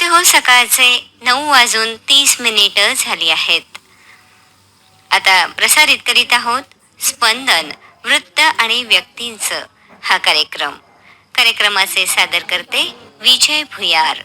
श्रोते हो सकाळचे नऊ वाजून तीस मिनिटं झाली आहेत. आता प्रसारित करीत आहोत स्पंदन वृत्त आणि व्यक्तींचं हा कार्यक्रम. कार्यक्रमाचे सादर करते विजय भुयार.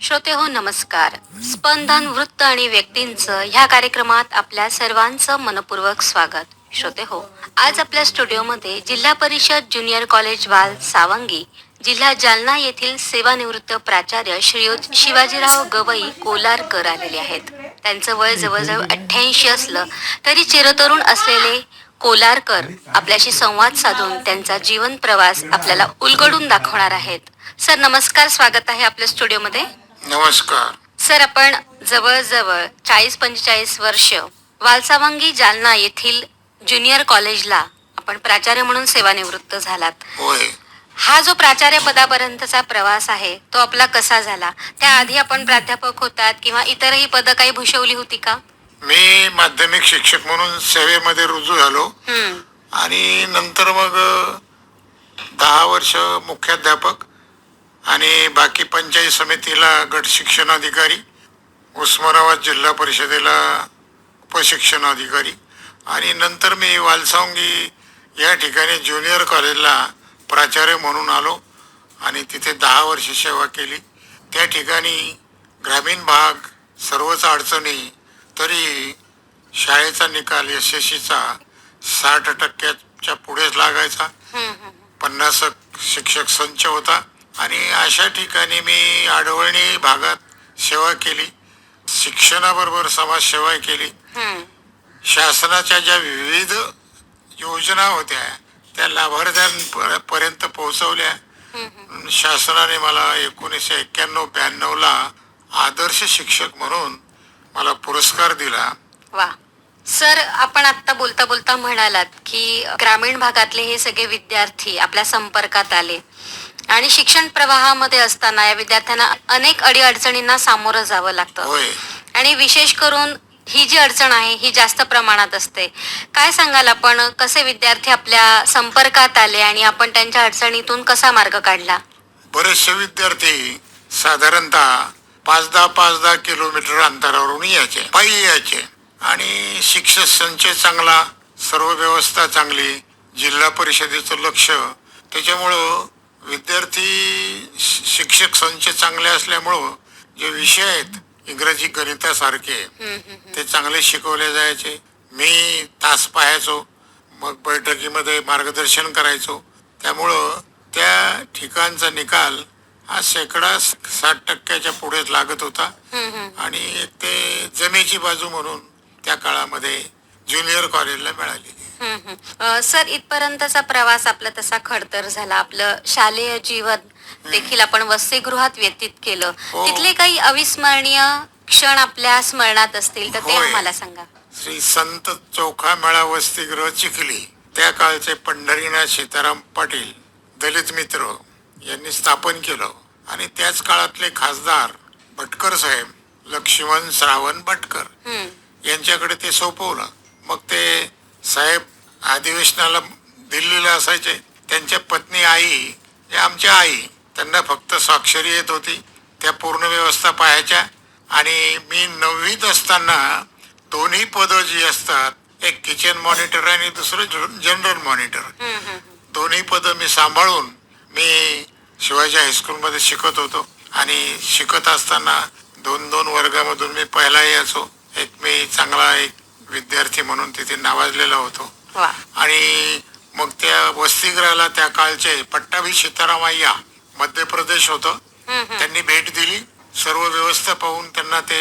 श्रोते हो नमस्कार. स्पंदन वृत्त आणि व्यक्तींचं ह्या कार्यक्रमात आपल्या सर्वांचं मनपूर्वक स्वागत. श्रोते हो आज आपल्या स्टुडिओमध्ये जिल्हा परिषद ज्युनियर कॉलेज वाल सावंगी जिल्हा जालना येथील सेवानिवृत्त प्राचार्य श्रीयुत शिवाजीराव गवई कोलारकर आलेले आहेत. त्यांचं वय जवळजवळ अठ्ठ्याऐंशी असलं तरी चिरतरुण असलेले कोलारकर आपल्याशी संवाद साधून त्यांचा जीवन प्रवास आपल्याला उलगडून दाखवणार आहेत. सर नमस्कार स्वागत आहे आपल्या स्टुडिओमध्ये. नमस्कार. सर आपण जवळजवळ चाळीस पंचेचाळीस वर्ष वालसावंगी जालना येथील ज्युनियर कॉलेजला आपण प्राचार्य म्हणून सेवानिवृत्त झालात. हा जो प्राचार्य पदापर्यंतचा प्रवास आहे तो आपला कसा झाला? त्याआधी आपण प्राध्यापक होतात किंवा इतरही पदं काही भूषवली होती का? मी माध्यमिक शिक्षक म्हणून सेवेमध्ये रुजू झालो. हम्म. आणि नंतर मग दहा वर्ष मुख्याध्यापक आणि बाकी पंचायत समितीला गट शिक्षणाधिकारी उस्मानाबाद जिल्हा परिषदेला उपशिक्षणाधिकारी आणि नंतर मी वालसावंगी या ठिकाणी ज्युनियर कॉलेजला प्राचार्य म्हणून आलो आणि तिथे दहा वर्ष सेवा केली त्या ठिकाणी ग्रामीण भाग सर्वच अडचणी तरी शाळेचा निकाल एस एस सीचा साठ टक्क्याच्या पुढेच लागायचा. पन्नास शिक्षक संच होता आणि अशा ठिकाणी मी आडवळणी भागात सेवा केली शिक्षणाबरोबर समाजसेवा केली. शासनाच्या ज्या विविध योजना होत्या त्या लाभार्थ्यांपर्यंत पोहोचवल्या. शासनाने मला एकोणीसशे एक्क्याण्णव ब्याण्णवला आदर्श शिक्षक म्हणून मला पुरस्कार दिला. वा. सर आपण आता बोलता बोलता म्हणालात की ग्रामीण भागातले हे सगळे विद्यार्थी आपल्या संपर्कात आले. आणि शिक्षण प्रवाहामध्ये असताना या विद्यार्थ्यांना अनेक अडीअडचणींना सामोरं जावं लागतं. होय. आणि विशेष करून ही जी अडचण आहे ही जास्त प्रमाणात असते. काय सांगाल आपण? कसे विद्यार्थी आपल्या संपर्कात आले आणि आपण त्यांच्या अडचणीतून कसा मार्ग काढला? बरेचसे विद्यार्थी साधारणतः पाच दहा पाच दहा किलोमीटर अंतरावरून यायचे पायी यायचे. आणि शिक्षक संच चांगला सर्व व्यवस्था चांगली जिल्हा परिषदेचं लक्ष. त्याच्यामुळं विद्यार्थी शिक्षक संच चांगले असल्यामुळं जे विषय आहेत इंग्रजी गणितासारखे ते चांगले शिकवले जायचे. मी तास पाहायचो. मग बैठकीमध्ये मार्गदर्शन करायचो. त्यामुळं त्या ठिकाणचा निकाल हा शेकडा साठ टक्क्याच्या पुढेच लागत होता. आणि एक ते जमेची बाजू म्हणून त्या काळामध्ये ज्युनियर कॉलेजला मिळाली. सर इथपर्यंतचा प्रवास आपला तसा खडतर झाला. आपलं शालेय जीवन देखील आपण वसतिगृहात व्यतीत केलं. हो. तिथले काही अविस्मरणीय क्षण आपल्या स्मरणात असतील तर ते होय. आम्हाला सांगा. श्री संत चोखा मेळा वसतिगृह चिखली. त्या काळचे पंढरीनाथ सीताराम पाटील दलित मित्र यांनी स्थापन केलं. आणि त्याच काळातले खासदार भटकर साहेब लक्ष्मण श्रावण भटकर हम्म, यांच्याकडे ते सोपवलं. मग ते साहेब अधिवेशनाला दिल्लीला असायचे. त्यांच्या पत्नी आई जे आमच्या आई त्यांना फक्त स्वाक्षरी येत होती. त्या पूर्ण व्यवस्था पाहायच्या. आणि मी नववीत असताना दोन्ही पदं जी असतात एक किचन मॉनिटर आणि दुसरं जनरल मॉनिटर. दोन्ही पदं मी सांभाळून मी शिवाजी हायस्कूलमध्ये शिकत होतो. आणि शिकत असताना दोन दोन वर्गामधून मी पहिला यायचो एक मी चांगला एक विद्यार्थी म्हणून तिथे नावाजलेला होतो. आणि मग त्या वसतिगृहाला त्या काळचे पट्टाभी सीतारामय्या मध्य प्रदेश होतं. त्यांनी भेट दिली. सर्व व्यवस्था पाहून त्यांना ते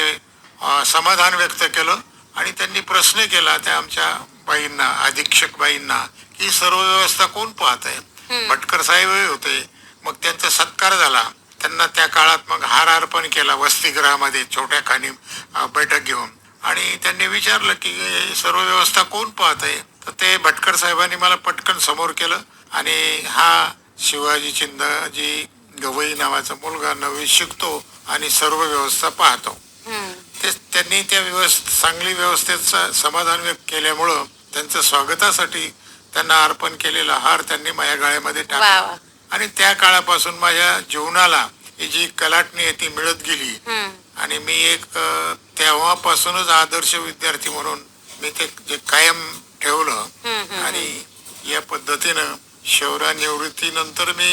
समाधान व्यक्त केलं आणि त्यांनी प्रश्न केला त्या आमच्या बाईंना अधीक्षक बाईंना की सर्व व्यवस्था कोण पाहत आहे भटकर साहेब होते. मग त्यांचा सत्कार झाला. त्यांना त्या काळात मग हार अर्पण केला वसतिगृहामध्ये छोट्या खाणी बैठक घेऊन. आणि त्यांनी विचारलं की सर्व व्यवस्था कोण पाहत आहे तर ते भटकर साहेबांनी मला पटकन समोर केलं आणि हा शिवाजी चिंदाजी गवई नावाचा मुलगा नववी शिकतो आणि सर्व व्यवस्था पाहतो. ते त्यांनी त्या व्यवस्थ चांगली व्यवस्थेचं समाधान व्यक्त केल्यामुळं त्यांच्या स्वागतासाठी त्यांना अर्पण केलेला हार त्यांनी माझ्या गाळ्यामध्ये टाकला. आणि त्या काळापासून माझ्या जीवनाला ही जी कलाटणी आहे ती मिळत गेली. आणि मी एक तेव्हापासूनच आदर्श विद्यार्थी म्हणून मी ते जे कायम ठेवलं. आणि या पद्धतीनं शौर्य निवृत्तीनंतर मी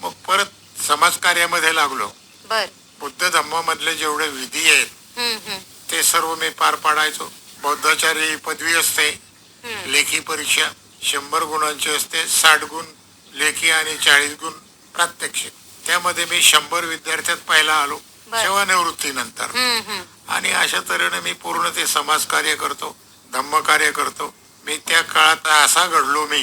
मग परत समाज कार्यामध्ये लागलो बर बुद्ध धम्मामधले जेवढे विधी आहेत हम्म, हम्म, ते सर्व मी पार पाडायचो बौद्धाचार्य पदवी असते हम्म. लेखी परीक्षा शंभर गुणांची असते साठ गुण लेखी आणि चाळीस गुण प्रात्यक्षिक त्यामध्ये मी शंभर विद्यार्थ्यात पहिला आलो बर. सेवानिवृत्तीनंतर हम्म, हम्म. आणि अशा तऱ्हेने मी पूर्ण ते समाज कार्य करतो धम्म कार्य करतो मी त्या काळात असा घडलो मी.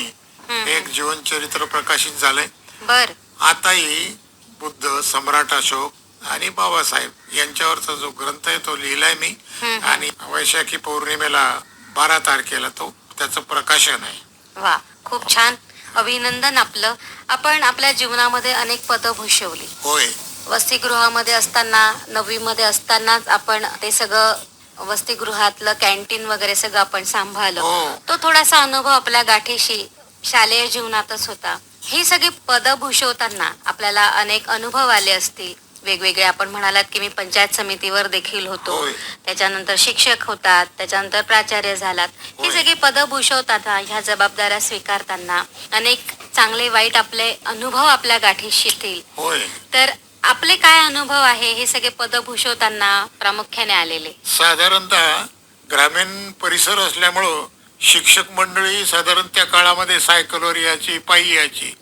एक जीवनचरित्र प्रकाशित झालंय. बर. आताही बुद्ध सम्राट अशोक आणि बाबासाहेब यांच्यावरचा जो ग्रंथ आहे तो लिहिलाय मी. आणि वैशाखी पौर्णिमेला बारा तारखेला तो त्याचं प्रकाशन आहे. वा खूप छान. अभिनंदन आपलं. आपण आपल्या जीवनामध्ये अनेक पदं भूषवली. होय. वसतिगृहामध्ये असताना नववीमध्ये असतानाच आपण ते सगळं वसतिगृहातलं कॅन्टीन वगैरे सगळं आपण सांभाळलं. हो. तो थोडासा अनुभव आपल्या गाठीशी शालेय जीवनातच होता. ही सगळी पदं भूषवताना आपल्याला अनेक अनुभव आले असतील. वेगवेगळे आपण म्हणालात की मी पंचायत समितीवर देखील होतो. त्याच्यानंतर शिक्षक होतात त्याच्यानंतर प्राचार्य झालात. ही. सगळी पदं भूषवताना ह्या जबाबदाऱ्या स्वीकारताना अनेक चांगले वाईट आपले अनुभव आपल्या गाठीशी येतील. तर आपले काय अनुभव आहे हे सगळे पद भूषवताना प्रामुख्याने आलेले? साधारणतः ग्रामीण परिसर असल्यामुळं शिक्षक मंडळी साधारण त्या काळामध्ये सायकलवर यायची पायी यायची.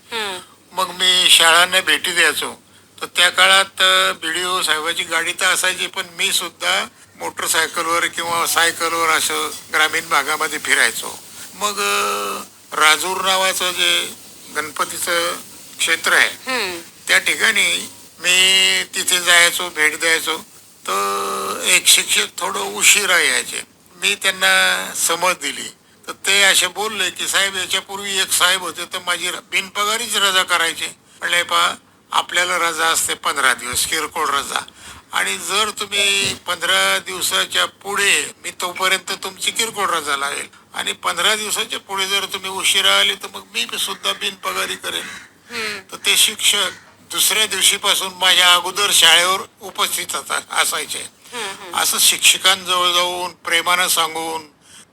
मग मी शाळांना भेटी द्यायचो. तर त्या काळात बीडीओ साहेबाची गाडी तर असायची पण मी सुद्धा मोटरसायकलवर किंवा सायकलवर असं ग्रामीण भागामध्ये फिरायचो. मग राजूर नावाचं जे गणपतीचं क्षेत्र आहे त्या ठिकाणी मी तिथे जायचो भेट द्यायचो. तर एक शिक्षक थोडं उशिरा यायचे. मी त्यांना समज दिली. तर ते असे बोलले की साहेब याच्यापूर्वी एक साहेब होते तर माझी बिनपगारीच रजा करायचे. म्हणले पा आपल्याला रजा असते पंधरा दिवस किरकोळ रजा. आणि जर तुम्ही पंधरा दिवसाच्या पुढे मी तोपर्यंत तुमची किरकोळ रजा लावेल. आणि पंधरा दिवसाच्या पुढे जर तुम्ही उशिरा आले तर मग मी सुद्धा बिनपगारी करेन. तर ते शिक्षक दुसऱ्या दिवशीपासून माझ्या अगोदर शाळेवर उपस्थित असायचे. असं शिक्षकांजवळ जाऊन प्रेमानं सांगून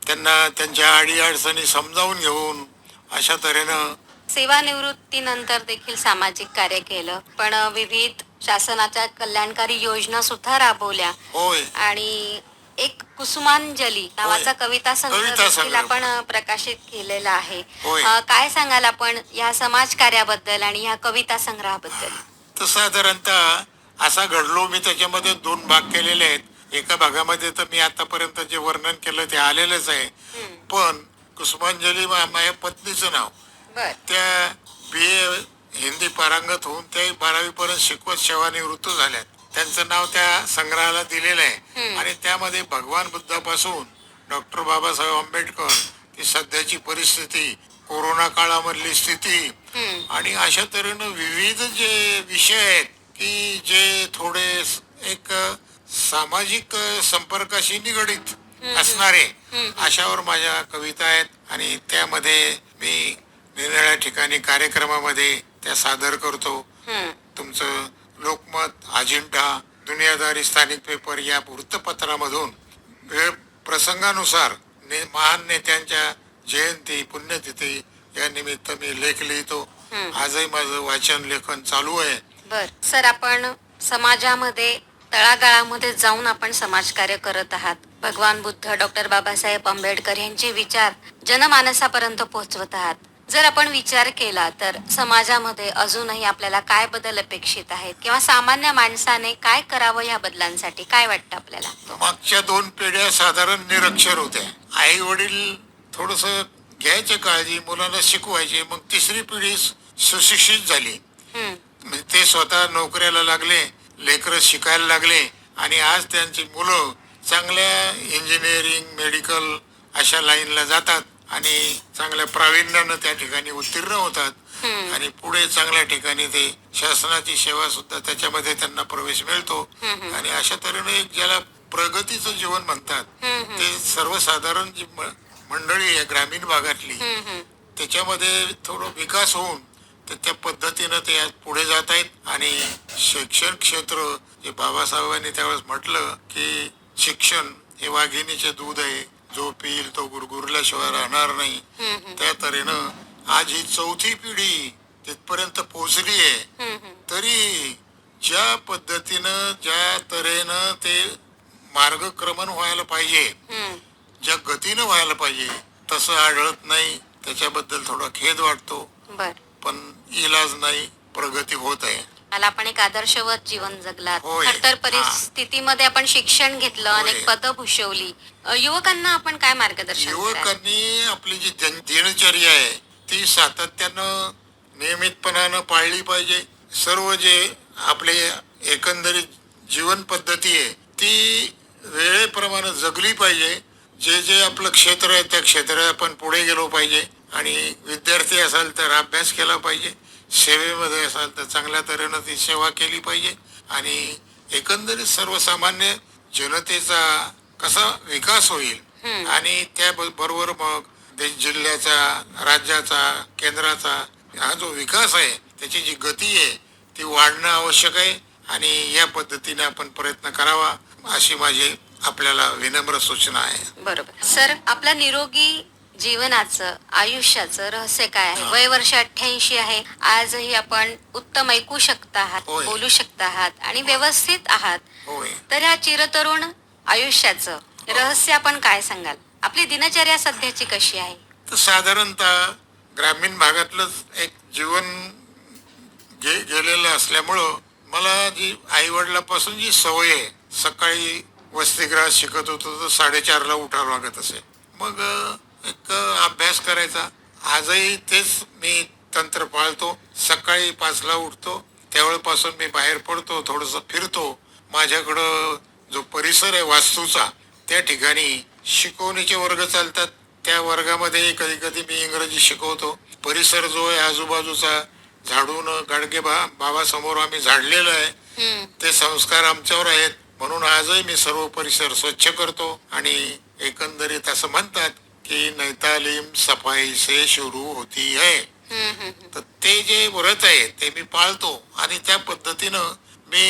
त्यांना त्यांच्या अडी अडचणी समजावून घेऊन अशा तऱ्हेनं सेवानिवृत्तीनंतर देखील सामाजिक कार्य केलं. पण विविध शासनाच्या कल्याणकारी योजना सुद्धा राबवल्या. होय. आणि एक कुसुमांजली नावाचा कविता संग्रह कविता देखील संग्रह. आपण प्रकाशित केलेला आहे. होय. अ, काय सांगाल आपण या समाज कार्याबद्दल आणि या कविता संग्रहाबद्दल? तर साधारणतः असा घडलो मी त्याच्यामध्ये दोन भाग केलेले आहेत. एका भागामध्ये तर मी आतापर्यंत जे वर्णन केलं ते आलेलंच आहे. पण कुसुमांजली माझ्या पत्नीचं नाव. त्या बी ए हिंदी पारंगत होऊन त्या बारावी पर्यंत शिकवत सेवानिवृत्त झाल्यात. त्यांचं नाव त्या संग्रहाला दिलेलं आहे. आणि त्यामध्ये भगवान बुद्धापासून डॉक्टर बाबासाहेब आंबेडकर ती सध्याची परिस्थिती कोरोना काळामधली स्थिती आणि अशा तऱ्हेनं विविध जे विषय आहेत की जे थोडे एक सामाजिक संपर्काशी निगडीत असणारे. अशावर माझ्या कविता आहेत आणि त्यामध्ये मी निरनिळ्या ठिकाणी कार्यक्रमामध्ये त्या सादर करतो. तुमचं लोकमत अजिंठा दुनियादारी स्थानिक पेपर या वृत्तपत्रामधून वेळ प्रसंगानुसार ने महान नेत्यांच्या जयंती पुण्यतिथी या निमित्त मी लेख लिहितो. आजही माझं वाचन लेखन चालू आहे. बर. सर आपण समाजामध्ये तळागाळामध्ये जाऊन आपण समाजकार्य करत आहात. भगवान बुद्ध डॉक्टर बाबासाहेब आंबेडकर यांचे विचार जनमानसापर्यंत पोहोचवत आहात. जर आपण विचार केला तर समाजामध्ये अजूनही आपल्याला काय बदल अपेक्षित आहेत किंवा सामान्य माणसाने काय करावं या बदलांसाठी काय वाटतं आपल्याला? मागच्या दोन पिढ्या साधारण निरक्षर होत्या. आई वडील थोडस घ्यायचे काळजी मुलांना शिकवायचे मग तिसरी पिढी सुशिक्षित झाली. म्हणजे ते स्वतः नोकऱ्याला लागले लेकरं शिकायला लागले आणि आज त्यांची मुलं चांगल्या इंजिनिअरिंग मेडिकल अशा लाईनला जातात आणि चांगल्या प्रावीण्यानं त्या ठिकाणी उत्तीर्ण होतात. आणि पुढे चांगल्या ठिकाणी ते शासनाची सेवा सुद्धा त्याच्यामध्ये त्यांना प्रवेश मिळतो. आणि अशा तऱ्हेने एक ज्याला प्रगतीचं जीवन म्हणतात ते सर्वसाधारण जी मंडळी आहे ग्रामीण भागातली. त्याच्यामध्ये थोडं विकास होऊन तर त्या पद्धतीनं ते आज पुढे जात आहेत. आणि शिक्षण क्षेत्र जे बाबासाहेबांनी त्यावेळेस म्हटलं की शिक्षण हे वाघिणीचे दूध आहे. जो पिईल तो गुरगुरल्याशिवाय राहणार नाही. त्या तऱ्हेनं आज ही चौथी पिढी तिथपर्यंत पोहोचली आहे. तरी ज्या पद्धतीनं ज्या तऱ्हेनं ते मार्गक्रमण व्हायला पाहिजे. ज्या गतीनं व्हायला पाहिजे तसं आढळत नाही. त्याच्याबद्दल थोडा खेद वाटतो. बर. पण इलाज नाही प्रगती होत आहे. मला आपण एक आदर्शवत जीवन जगलात. होय. खरतर परिस्थितीमध्ये आपण शिक्षण घेतलं होय. अनेक पदं भूषवली. अ, युवकांना आपण काय मार्गदर्शन कराल? युवकांनी आपली जी दिन- दिनचर्या आहे ती सातत्यानं नियमितपणानं पाळली पाहिजे. सर्व जे आपले एकंदरीत जीवन पद्धती आहे ती वेळेप्रमाणे जगली पाहिजे. जे जे आपलं क्षेत्र आहे त्या क्षेत्रात आपण पुढे गेलो पाहिजे. आणि विद्यार्थी असाल तर अभ्यास केला पाहिजे सेवेमध्ये असाल तर चांगल्या तऱ्हेनं ती सेवा केली पाहिजे आणि एकंदरीत सर्वसामान्य जनतेचा कसा विकास होईल. आणि त्या बरोबर मग देश जिल्ह्याचा राज्याचा केंद्राचा हा जो विकास आहे त्याची जी गती आहे ती वाढणं आवश्यक आहे आणि या पद्धतीने आपण प्रयत्न करावा अशी माझी आपल्याला विनम्र सूचना आहे बरोबर सर आपल्या निरोगी जीवनाचं आयुष्याचं रहस्य काय आहे. वय वर्ष अठ्ठ्याऐंशी आहे. आजही आपण उत्तम ऐकू शकता आहात होय. बोलू शकता आहात आणि व्यवस्थित आहात. होय. तर ह्या चिरतरुण आयुष्याचं रहस्य आपण काय सांगाल? आपली दिनचर्या सध्याची कशी आहे? तर साधारणतः ग्रामीण भागातलंच एक जीवन गे गेलेलं असल्यामुळं मला जी आई वडिलापासून जी सवय आहे सकाळी वसतिगृहात शिकत होतो तर साडेचारला उठावं लागत असे. मग अ, अभ्यास करायचा. आजही तेच मी तंत्र पाळतो. सकाळी पाचला उठतो. त्यावेळेपासून मी बाहेर पडतो थोडंसं फिरतो. माझ्याकडं जो परिसर आहे वास्तूचा त्या ठिकाणी शिकवणीचे वर्ग चालतात. त्या वर्गामध्ये कधी कधी मी इंग्रजी शिकवतो. परिसर जो आहे आजूबाजूचा झाडून गाडगे बा बाबासमोर आम्ही झाडलेलं आहे. ते संस्कार आमच्यावर आहेत. म्हणून आजही मी सर्व परिसर स्वच्छ करतो आणि एकंदरीत असं म्हणतात की नैतालीम सफाई से सुरू होती है. तर ते जे व्रत आहे ते मी पाळतो आणि त्या पद्धतीनं मी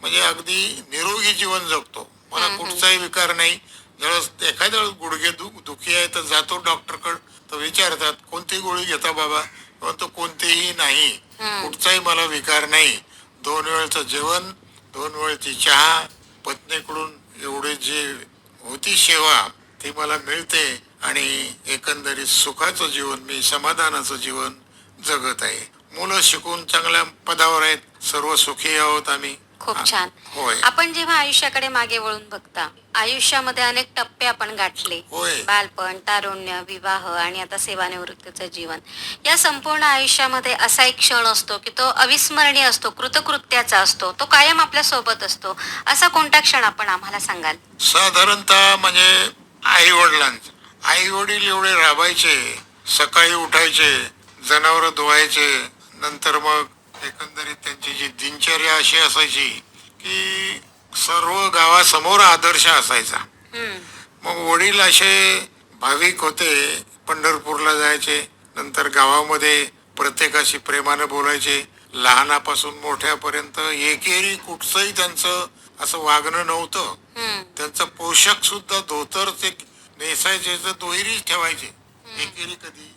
म्हणजे अगदी निरोगी जीवन जगतो. मला. कुठचाही विकार नाही. जर एखाद्या वेळेस गुडघे दु दुखी आहे तर जातो डॉक्टरकडे. तर विचारतात कोणती गोळी घेता बाबा? म्हणतो कोणतीही नाही. कुठचाही मला विकार नाही. दोन वेळचं जेवण दोन वेळची चहा पत्नीकडून एवढी जी होती सेवा ती मला मिळते. आणि एकंदरीत सुखाचं जीवन मी समाधानाचं जीवन जगत आहे. मुलं शिकून चांगल्या पदावर आहेत. सर्व सुखी आहोत आम्ही. खूप छान. होय. आपण जेव्हा आयुष्याकडे मागे वळून बघता आयुष्यामध्ये अनेक टप्पे आपण गाठले. होय. बालपण तारुण्य विवाह आणि आता सेवानिवृत्तीचं जीवन. या संपूर्ण आयुष्यामध्ये असा एक क्षण असतो की तो अविस्मरणीय असतो कृतकृत्याचा असतो तो कायम आपल्यासोबत असतो. असा कोणता क्षण आपण आम्हाला सांगाल? साधारणतः म्हणजे आई वडिलांचं आई वडील एवढे राबायचे सकाळी उठायचे जनावर धुवायचे नंतर मग एकंदरीत त्यांची जी दिनचर्या अशी असायची की सर्व गावासमोर आदर्श असायचा. मग वडील असे भाविक होते पंढरपूरला जायचे नंतर गावामध्ये प्रत्येकाशी प्रेमानं बोलायचे लहानापासून मोठ्यापर्यंत एकेरी कुठचंही त्यांचं असं वागणं नव्हतं. त्यांचं पोषक सुद्धा धोतर ते नेसायचे तर दुहेरीच ठेवायचे. एकेरी कधी?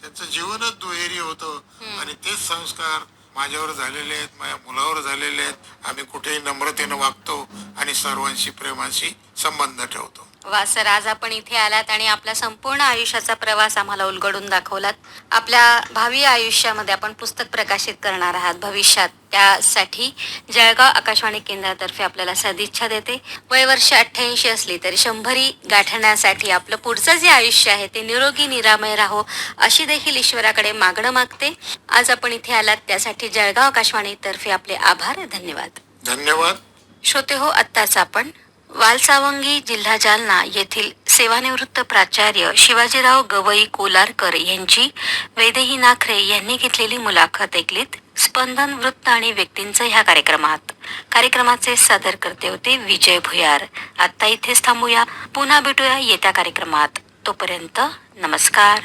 त्यांचं जीवनच दुहेरी होतं. आणि तेच संस्कार माझ्यावर झालेले आहेत माझ्या मुलावर झालेले आहेत. आम्ही कुठेही नम्रतेनं वागतो आणि सर्वांशी प्रेमाशी संबंध ठेवतो. वा सर आज आपण इथे आलात आणि आपल्या संपूर्ण आयुष्याचा प्रवास आम्हाला उलगडून दाखवलात. आपल्या भावी आयुष्यामध्ये आपण पुस्तक प्रकाशित करणार आहात. भविष्यात त्यासाठी जळगाव आकाशवाणी केंद्रातर्फे आपल्याला सदिच्छा देते. वय वर्ष अठ्ठ्याऐंशी असली तरी शंभरी गाठण्यासाठी आपलं पुढचं जे आयुष्य आहे ते निरोगी निरामय राहो अशी देखील ईश्वराकडे मागणं मागते. आज आपण इथे आलात. त्यासाठी जळगाव आकाशवाणीतर्फे आपले आभार. धन्यवाद. धन्यवाद. श्रोते हो आत्ताच आपण वालसावंगी जिल्हा जालना येथील सेवानिवृत्त प्राचार्य शिवाजीराव गवई कोलारकर यांची वेदेही नाखरे यांनी घेतलेली मुलाखत ऐकलीत. स्पंदन वृत्त आणि व्यक्तींचं ह्या कार्यक्रमात. कार्यक्रमाचे सादर करते होते विजय भुयार. आता इथेच थांबूया. पुन्हा भेटूया येत्या कार्यक्रमात. तोपर्यंत नमस्कार.